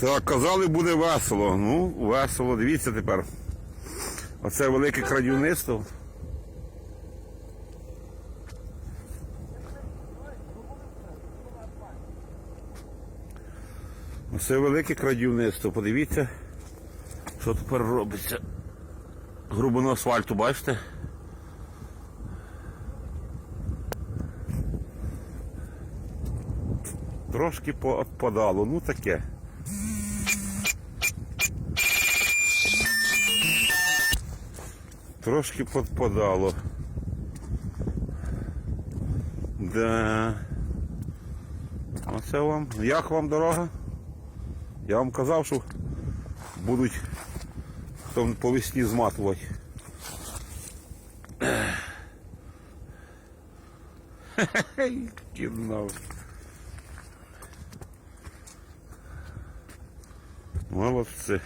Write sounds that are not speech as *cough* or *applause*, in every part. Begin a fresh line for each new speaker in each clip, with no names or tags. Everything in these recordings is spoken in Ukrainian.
Так, казали, буде весело. Ну, весело, дивіться тепер. Оце велике крадівництво. Оце велике крадівництво. Подивіться, що тепер робиться. Грубину асфальту, бачите? Трошки поотпадало, ну таке. Трошки подпадало. Да. Оце вам. Як вам дорога? Я вам казав, що будуть хто по весні зматувати. *laughs* Хе-хе, кінав. Молодці.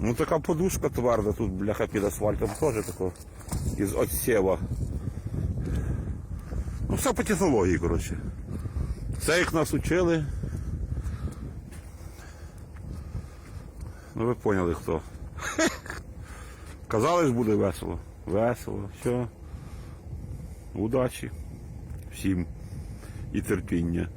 Ну така подушка тверда тут, бляха, під асфальтом теж такого із отсєва. Ну все по технології, коротше. Все як нас учили. Ну ви поняли хто. Казали ж буде весело. Весело, все. Удачі всім і терпіння.